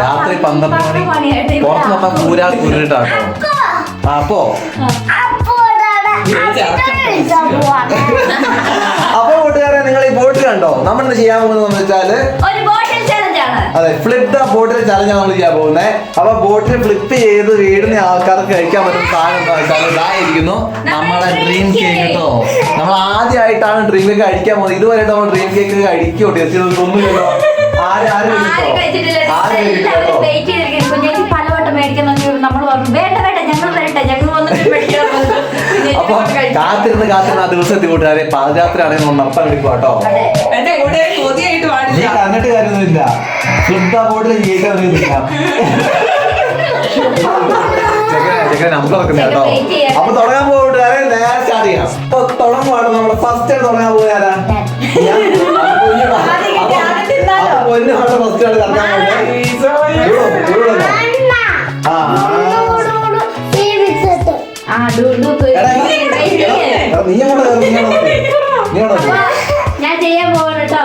രാത്രി പന്ത്രണ്ട് മണി. പുറത്ത് വന്നാൽ കൂരാ കൂരിട്ടാട്ടോ അപ്പോ. അപ്പൊ. കൂട്ടുകാരെ നിങ്ങൾ ഈ ബോട്ടിൽ കണ്ടോ? നമ്മൾ ഇന്ന് ചെയ്യാൻ പോകുന്നത് വെച്ചാൽ ഒരു ബോട്ടിൽ ചലഞ്ച് ആണ് അതെ ഫ്ലിപ്പ് ദ ബോട്ടിൽ ചലഞ്ച് നമ്മൾ ചെയ്യാൻ പോകുന്നത് അപ്പൊ ബോട്ടിൽ ഫ്ലിപ്പ് ചെയ്ത് വീടുന്ന ആൾക്കാർക്ക് കഴിക്കാൻ പറ്റുന്ന സാധനം എന്താ ഇതായിരിക്കുന്നു നമ്മളെ ഡ്രീം കേക്ക് കേട്ടോ. നമ്മൾ ആദ്യമായിട്ടാണ് ഡ്രീം കേക്ക് കഴിക്കാൻ പോകുന്നത്. ഇതുവരെ നമ്മൾ ഡ്രീം കേക്ക് കഴിക്കോ? ടേസ്റ്റ് ചെയ്തൊന്നുമില്ലല്ലോ കുഞ്ഞേച്ചി പലവട്ടം മേടിക്കുന്ന നമ്മൾ പറഞ്ഞു വേണ്ട വേണ്ട ഞങ്ങൾ വരട്ടെ ഞങ്ങൾ വന്നിട്ട് മേടിക്കാൻ പറഞ്ഞു. കുഞ്ഞേച്ചി അപ്പൊ കാത്തിരുന്ന് കാത്തിരുന്ന് ആ ദിവസത്തിൽ കൂട്ടുകാരെ പാദയാത്ര ആണെങ്കിൽ നമ്മൾ നടത്താൻ എടുക്കും കേട്ടോ നീ കണ്ടിട്ട് കാര്യമൊന്നുമില്ല. ശുദ്ധ ബോർഡിൽ ജീവിക്കാൻ അറിയുന്നില്ല നമ്പർ വെക്കുന്ന കേട്ടോ. അപ്പൊ തുടങ്ങാൻ പോകൂട്ടുകാരെ നേരെ സ്റ്റാർട്ട് ചെയ്യാം. അപ്പൊ തുടങ്ങുവാണ് നമ്മുടെ ഫസ്റ്റ് തുടങ്ങാൻ പോയാലാ ഞാൻ ചെയ്യാൻ പോകണം കേട്ടോ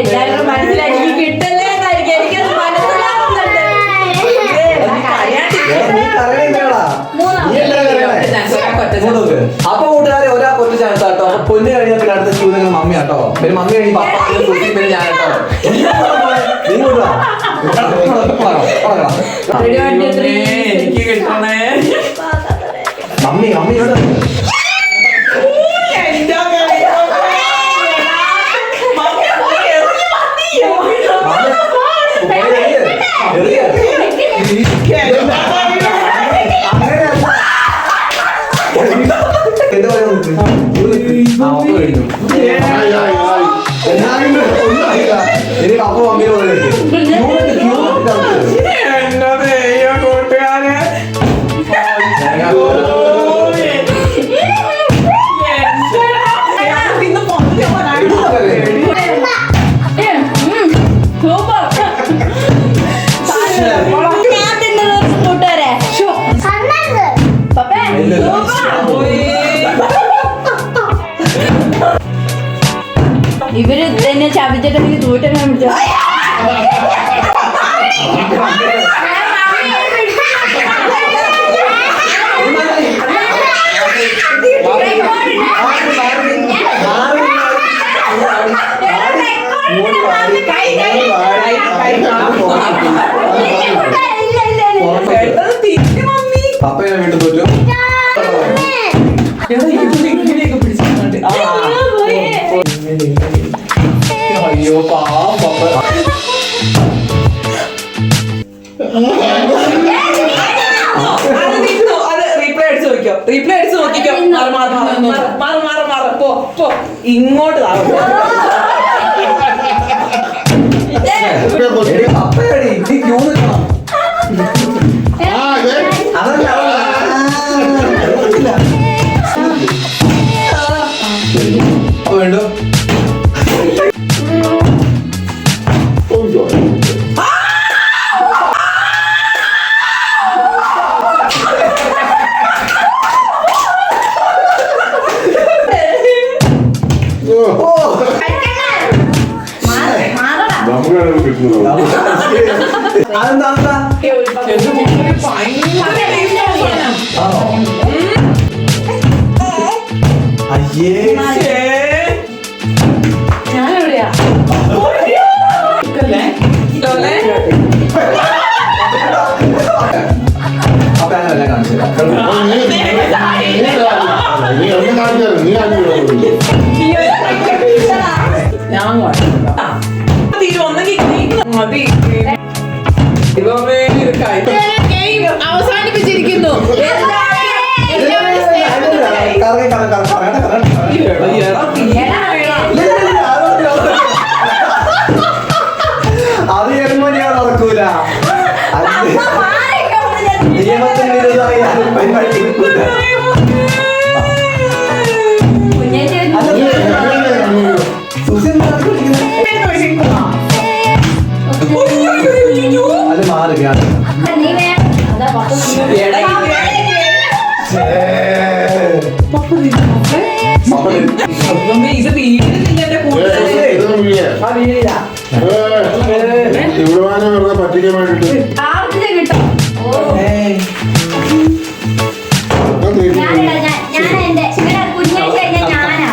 എല്ലാവരും മനസ്സിലാക്കി കിട്ടല്ലേ എനിക്കത് മനസ്സിലാവുന്നുണ്ട്. അപ്പൊ കൂട്ടുകാരെ ഒരാൾക്ക് ഒറ്റ ചാൻസ് ആട്ടോ അപ്പൊ പൊന്ന് കഴിഞ്ഞാൽ പിന്നെ അടുത്ത ക്യൂ നിങ്ങൾ മമ്മി ആട്ടോ പിന്നെ മമ്മി കഴിഞ്ഞ് പപ്പ പിന്നെ പിന്നെ ഞാൻ ആട്ടോ നീ ഇങ്ങോട്ട് ഒപ്പ് കഴിഞ്ഞു. എന്നാലും ഒന്നും പപ്പ മമ്മിയെ പോലെ ഇരിക്കും. ക്യൂ ഇവർ തന്നെ ചവിച്ചിട്ട് എനിക്ക് തൂറ്റനെ പിടിച്ചു? പപ്പയെ വീട്ടിൽ തോറ്റു. അത് നിന്നു. അത് replay അടിച്ച് നോക്കിയോ? replay അടിച്ച് നോക്കിക്കോ. മാറ്, മാറ്, മാറ്, മാറ്, മാറ്, മാറ്, മാറ്. പോ, പോ. ഇങ്ങോട്ട് താ. അതെന്താ അതെന്താ? ഭയങ്കര ദേഷ്യമാണ്. ആണോ അയ്യേ. ഇല്ല. അത് ഞാൻ നടക്കൂല അത് നിയമത്തിന് വിരുദ്ധമായി ആരും പരിപാടി. അത് മാറി ഞാൻ നീ വേണം അതാ പത്ത് എടാ, ഈ വേണം. ഛേ. മമ്മി, ഇത് വീഴുന്നില്ല എന്റെ കൂട്ടുകാരെ. ആ വീഴില്ല തീരുമാനം വെറുതെ പറ്റിക്കാൻ വേണ്ടിട്ട്. ഞാൻ ഞാൻ എന്റെ കുഞ്ഞാഴ്ച കഴിഞ്ഞാൽ ഞാനാ.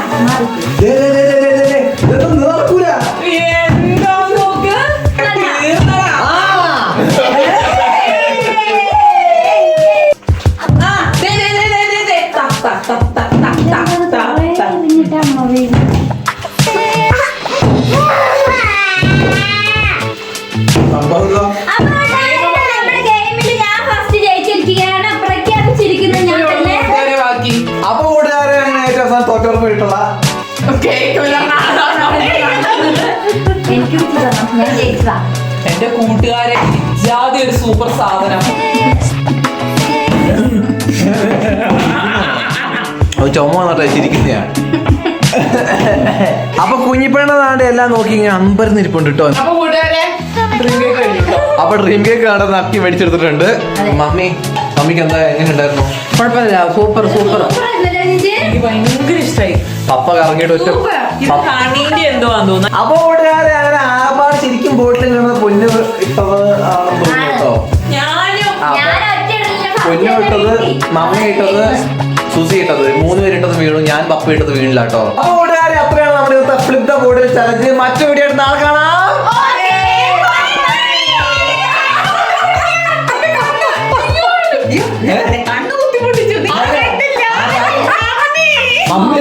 എന്റെ കൂട്ടുകാരെ ജാതി ഒരു സൂപ്പർ സാധനം. ചുമ വന്നിട്ട് ചിരിക്കുന്നതാണ് അപ്പൊ കുഞ്ഞിപ്പെണ്ണതാണ്ട് എല്ലാം നോക്കി ഇങ്ങനെ അമ്പരന്നിരിപ്പുണ്ട് കേട്ടോ. അപ്പൊ ഡ്രീം കേക്ക് കഴിഞ്ഞിട്ടോ ഡ്രീം കേക്ക് ആണ് നക്കി മേടിച്ചെടുത്തിട്ടുണ്ട്. മമ്മി മമ്മിക്ക് എന്താ എങ്ങനെ ഉണ്ടായിരുന്നു കുഴപ്പമില്ല സൂപ്പർ സൂപ്പർ. ഭയങ്കര പപ്പ കറങ്ങിയിട്ട് ഒറ്റ അപ്പൊ കൂട്ടുകാരെ അങ്ങനെ ശരിക്കും ബോട്ടിൽ കിടന്ന പൊന്നു ഇട്ടത് പൊന്നു ഇട്ടത് മമ്മ ഇട്ടത് സുസി ഇട്ടത്. മൂന്ന് പേര് ഇട്ടത് വീണു ഞാൻ പപ്പ ഇട്ടത് വീണില്ല കേട്ടോ. അപ്പൊ കൂട്ടുകാരെ അത്രയാണ് നമ്മുടെ ഇന്നത്തെ ഫ്ലിപ്പ് ദ ബോർഡിൽ ചലഞ്ച് മറ്റു വീഡിയോ ആയിട്ട് നാളെ കാണാം. മമ്മി